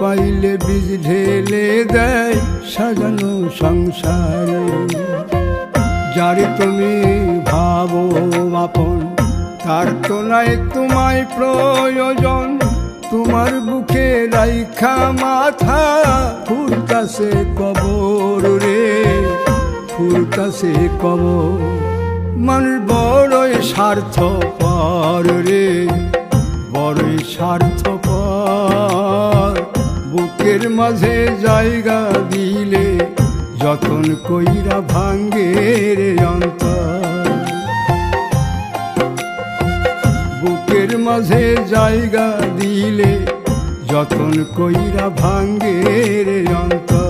পাইলে বীজ ঢেলে দেয়, সাজানো সংসারে। যারে তুমি ভাবো আপন, তার তো নাই তোমায় প্রয়োজন। তোমার বুকে রাইখা মাথা ফুলতাছে কবর রে। ফুলতাছে কবর মানুষ বড়ই স্বার্থ পর রে। বড়ই স্বার্থ বুকের মাঝে জায়গা দিলে যতন কইরা ভাঙ্গে রে বুকের মাঝে জায়গা দিলে যতন কইরা ভাঙ্গে রে অন্তর।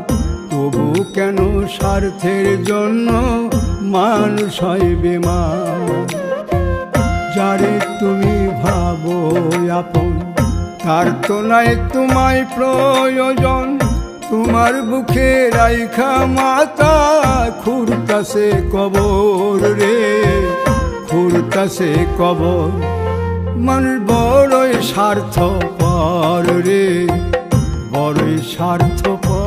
তবু কেন স্বার্থের জন্য মানুষ হয় বেমান? যারে তুমি ভাবো আপন, তার তো নাই তোমায় প্রয়োজন। তোমার বুকে রাইখা মাতা খুরতাছে কবর রে। খুরতাছে কবর মানুষ বড়ই স্বার্থ পর রে। বড়ই স্বার্থ পর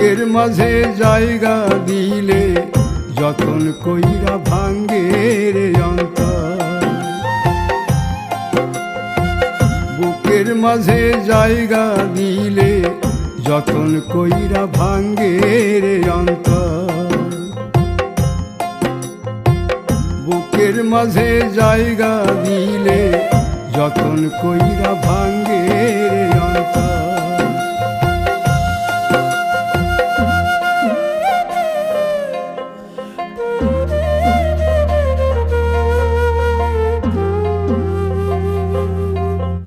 বুকের মাঝে জায়গা দিলে যতন কইরা ভাঙ্গে রে বুকের মাঝে জায়গা দিলে যতন কইরা ভাঙ্গে রে বুকের মাঝে জায়গা দিলে যতন কইরা ভাঙ্গে